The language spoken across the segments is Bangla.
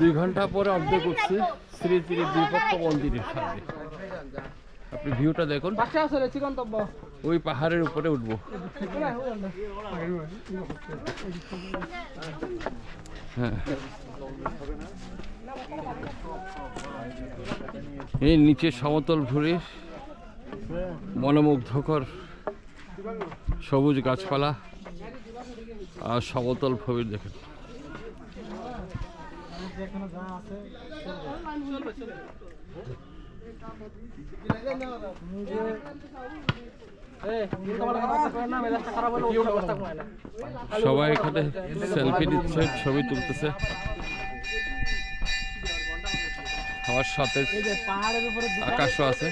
দুই ঘণ্টা পরে অর্ধেক উঠছে শ্রী শ্রী বিপক্ষ মন্দিরের সামনে। আপনি ভিউটা দেখুন। ওই পাহাড়ের উপরে উঠবো। হ্যাঁ। এই নিচে সমতল ভূমির মনোমুগ্ধকর সবুজ গাছপালা। আর সমতল ভূমির দেখেন। সবাই এখানে সেলফি নিচ্ছে, ছবি তুলতেছে। আমার সাথে আকাশও আছে।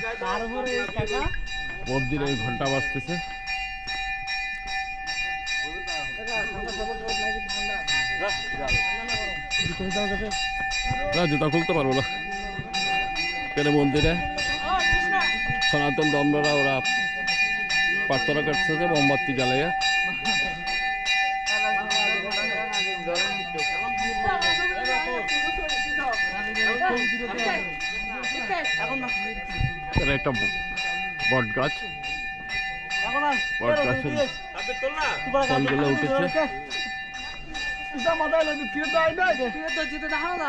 মন্দিরে ঘণ্টা বাজতেছে। জুতা খুলতে পারব না। কেন মন্দিরে? সনাতন ধর্মরা ওরা প্রার্থনা করতেছে মোমবাতি জ্বালাইয়া। একটা বট গাছ। বট গাছের ফলগুলো উঠেছে। মাথায় লাগে কি তো আইনা কি তো জিতে দেখাও না